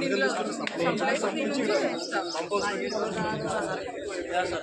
దీనిలో సప్లైస్ దీని నుంచి చేస్తాం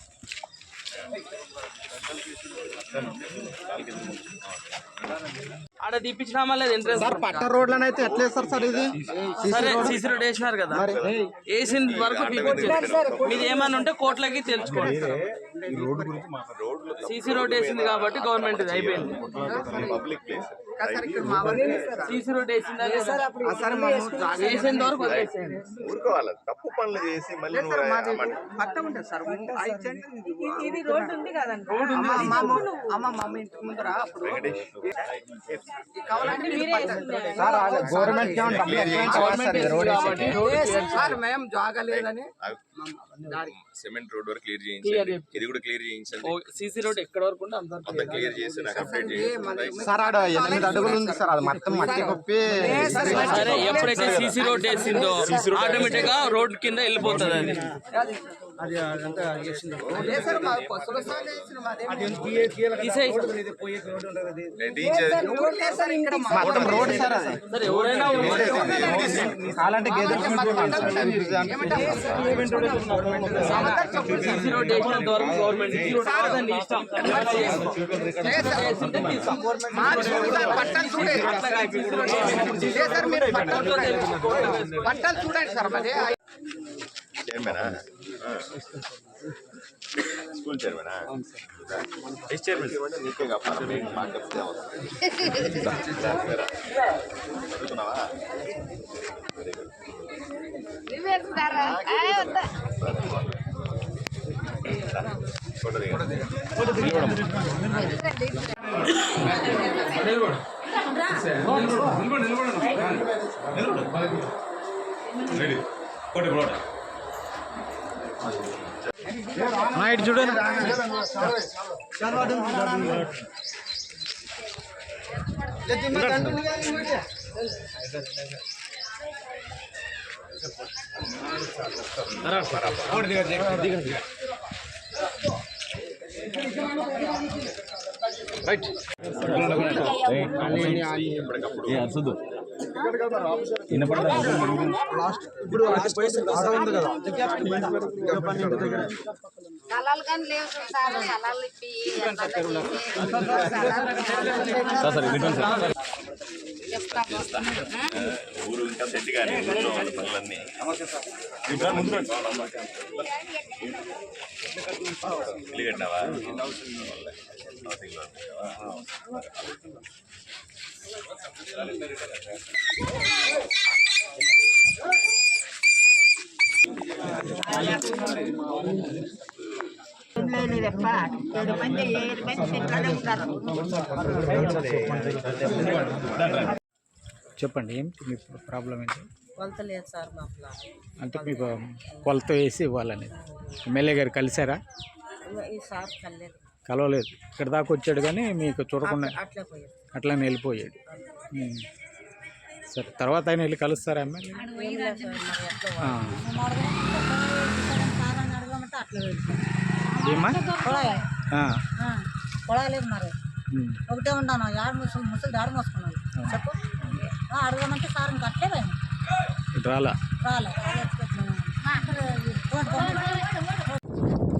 ఆడ తీపించినామా లేదు ఎంట్రెన్స్ సార్ పట్ట రోడ్లను అయితే ఎట్లా వేస్తారు సార్ ఇది? సరే సీసీ రోడ్ వేసినారు కదా. వేసిన వరకు మీది ఏమన్నా ఉంటే కోట్లకి తెలుసుకోండి. సీసీ రోడ్ వేసింది కాబట్టి గవర్నమెంట్ అయిపోయింది. పబ్లిక్ ప్లేస్ సీసీ రోడ్ వేసిందా లేదా? వేసేంత వరకు వదిలేసేయండి. ఊరుకోవాలి. తప్పు పనులు చేసి మళ్ళీ నువ్వు రా- మాట- పట్ట ఉంటుంది సార్. ఇది రోడ్డు ఉంది కదండి. అమ్మ మమ్మీ ఇంటి ముందర అప్పుడు వెంకటేష్ కావాలంటే మీరే వేస్తున్నారు. సార్ గవర్నమెంట్ కాబట్టి సార్ మేము జాగలేదని సిమెంట్ రోడ్ వరకు క్లియర్ చేయించండి. ఇది కూడా క్లియర్ చేయించండి. సీసీ రోడ్ ఎక్కడ వరకు ఉంటే అంత క్లియర్ చేసి నాకు అప్డేట్ చేయండి. సార్ ఆడ ఎనిమిది అడుగులు ఉంది సార్ అది మొత్తం మట్టి కొప్పి సరే ఎప్పుడైతే సీసీ రోడ్ వేసిందో ఆటోమేటిక్గా రోడ్ కింద వెళ్ళిపోతుంది అది. సార్ సార్ అది సరే ఎవరైనా కాలంటే గేదె సీసీ రోడ్ వేసినంత వరకు గవర్నమెంట్ సీసీ రోడ్ కాదండి ఇష్టం వేసింటే తీస్తాం. పట్టాలు చూడండి లేదు సార్ మీరు పట్టాలు చూడండి పట్టాలు చూడండి సార్ మరి చైర్మనా స్కూల్ చైర్మనా వైస్ చైర్మన్ ఇవ్వండి నీకే కాపాలి మీకు మాకు చెప్తే అవసరం చదువుకున్నావా వెరీ గుడ్ నువ్వేస్తున్నారా? ఆ, వద్దా. కానీ లేవు సార్ స్థలాలు ఇప్పి ఊరు ఇంకా సెట్ కానీ ఊళ్ళో వాళ్ళ పనులన్నీ ఇల్లు కట్టినావా ఏడు మంది ఏడు మంది ఇట్లానే ఉంటారు చెప్పండి ఏంటి మీ ప్రాబ్లం ఏంటి? కొలతలేదు సార్ మా అంటే మీకు కొలత వేసి ఇవ్వాలని ఎమ్మెల్యే గారు కలిసారా? ఈ సార్ కలవలేదు. ఇక్కడ దాకా వచ్చాడు కానీ మీకు చూడకుండా అట్లానే వెళ్ళిపోయాడు. సరే తర్వాత ఆయన వెళ్ళి కలుస్తారా సార్ మరి. ఒకటే ఉన్నాను యాడ ముసలి ముసలి దాడి మోసుకున్నాను చెప్పు. ఆ, అడగమంటే సార్ ఇంక అట్లే పోయాను ఇటు రాలా? రాలే.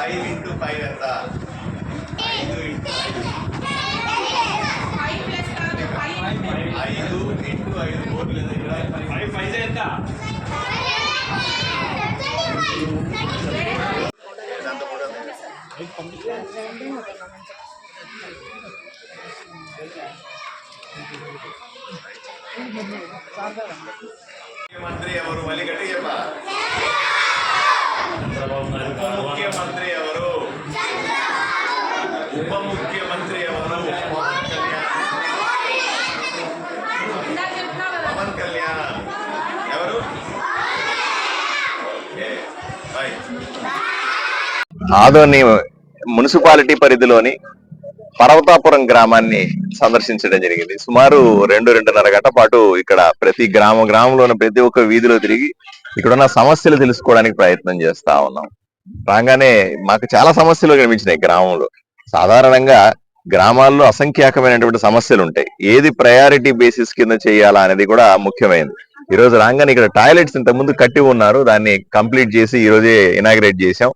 ఫైవ్ ఇంటూ ఫైవ్ ఎంత? ఐదు ఇంటూ ఐదు ఇంటూ ఐదు కోట్లు లేదా ఇరవై ఫైవ్ ఫైవ్ ఎంత ముఖ్యమంత్రి ఎవరు? మళ్ళీ గట్టి చెప్పా ఆదోని మున్సిపాలిటీ పరిధిలోని పర్వతాపురం గ్రామాన్ని సందర్శించడం జరిగింది. సుమారు రెండు రెండున్నర గంట పాటు ఇక్కడ ప్రతి గ్రామ గ్రామంలో ప్రతి ఒక్క వీధిలో తిరిగి ఇక్కడ ఉన్న సమస్యలు తెలుసుకోవడానికి ప్రయత్నం చేస్తా ఉన్నాం. రాగానే మాకు చాలా సమస్యలు కనిపించినాయి గ్రామంలో. సాధారణంగా గ్రామాల్లో అసంఖ్యాకమైనటువంటి సమస్యలు ఉంటాయి. ఏది ప్రయారిటీ బేసిస్ కింద చేయాలా అనేది కూడా ముఖ్యమైనది. ఈ రోజు రాగానే ఇక్కడ టాయిలెట్స్ ఇంతకుముందు ముందు కట్టి ఉన్నారు. దాన్ని కంప్లీట్ చేసి ఈ రోజే ఇనాగ్రేట్ చేసాం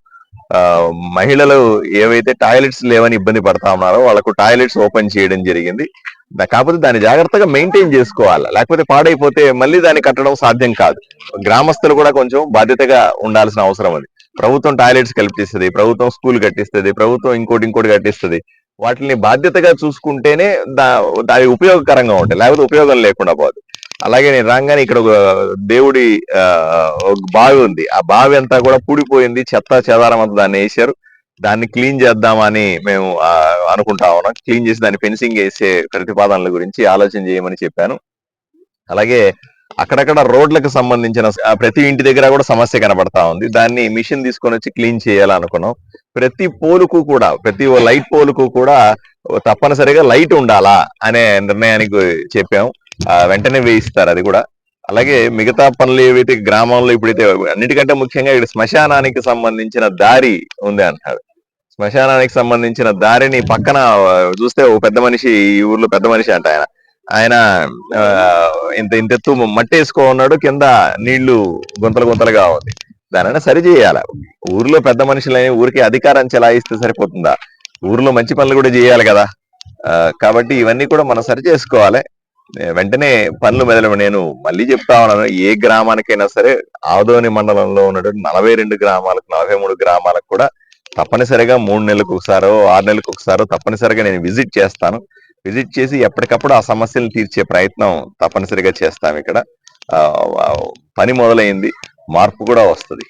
మహిళలు ఏవైతే టాయిలెట్స్ లేవని ఇబ్బంది పడతా ఉన్నారో వాళ్ళకు టాయిలెట్స్ ఓపెన్ చేయడం జరిగింది. కాకపోతే దాన్ని జాగ్రత్తగా మెయింటైన్ చేసుకోవాలి? లేకపోతే పాడైపోతే మళ్ళీ దాన్ని కట్టడం సాధ్యం కాదు. గ్రామస్తులు కూడా కొంచెం బాధ్యతగా ఉండాల్సిన అవసరం ఉంది ప్రభుత్వం టాయిలెట్స్ కల్పిస్తుంది ప్రభుత్వం స్కూల్ కట్టిస్తుంది ప్రభుత్వం ఇంకోటి ఇంకోటి కట్టిస్తుంది. వాటిని బాధ్యతగా చూసుకుంటేనే దా అవి ఉపయోగకరంగా ఉంటాయి. లేకపోతే ఉపయోగం లేకుండా పోదు. అలాగే నేను రాగానే ఇక్కడ ఒక దేవుడి ఆ, ఒక బావి ఉంది. ఆ బావి అంతా కూడా పూడిపోయింది. చెత్త చెదారం అంతా దాన్ని వేసారు దాన్ని క్లీన్ చేద్దామని మేము ఆ, అనుకుంటా ఉన్నాం. క్లీన్ చేసి దాన్ని ఫెన్సింగ్ వేసే ప్రతిపాదనల గురించి ఆలోచన చేయమని చెప్పాను. అలాగే అక్కడక్కడ రోడ్లకు సంబంధించిన ప్రతి ఇంటి దగ్గర కూడా సమస్య కనబడతా ఉంది. దాన్ని మిషన్ తీసుకొని వచ్చి క్లీన్ చేయాలనుకున్నాం. ప్రతి పోలుకు కూడా ప్రతి ఓ లైట్ పోలుకు కూడా తప్పనిసరిగా లైట్ ఉండాలా అనే నిర్ణయానికి చెప్పాము వెంటనే వేయిస్తారు అది కూడా. అలాగే మిగతా పనులు ఏవైతే గ్రామంలో ఇప్పుడైతే అన్నిటికంటే ముఖ్యంగా ఇక్కడ శ్మశానానికి సంబంధించిన దారి ఉంది అంటారు శ్మశానానికి సంబంధించిన దారిని పక్కన చూస్తే ఓ పెద్ద మనిషి ఈ ఊర్లో పెద్ద మనిషి అంట ఆయన. ఆయన ఆ, ఇంత ఇంత ఎత్తు మట్టి వేసుకో ఉన్నాడు కింద నీళ్ళు గుంతలు గుంతలుగా ఉంది. దానిని సరి చేయాలి? ఊర్లో పెద్ద మనుషులని ఊరికి అధికారం చెలాయిస్తే సరిపోతుందా? ఊర్లో మంచి పనులు కూడా చేయాలి కదా. ఆ, కాబట్టి ఇవన్నీ కూడా మనం సరి చేసుకోవాలి. వెంటనే పనులు మొదలు నేను మళ్ళీ చెప్తా ఉన్నాను ఏ గ్రామానికైనా సరే ఆదోని మండలంలో ఉన్నటువంటి నలభై రెండు గ్రామాలకు నలభై మూడు గ్రామాలకు కూడా తప్పనిసరిగా మూడు నెలలకు ఒకసారో ఆరు నెలలకు ఒకసారో తప్పనిసరిగా నేను విజిట్ చేస్తాను. విజిట్ చేసి ఎప్పటికప్పుడు ఆ సమస్యలను తీర్చే ప్రయత్నం తప్పనిసరిగా చేస్తాం ఇక్కడ. పని మొదలైంది మార్పు కూడా వస్తుంది.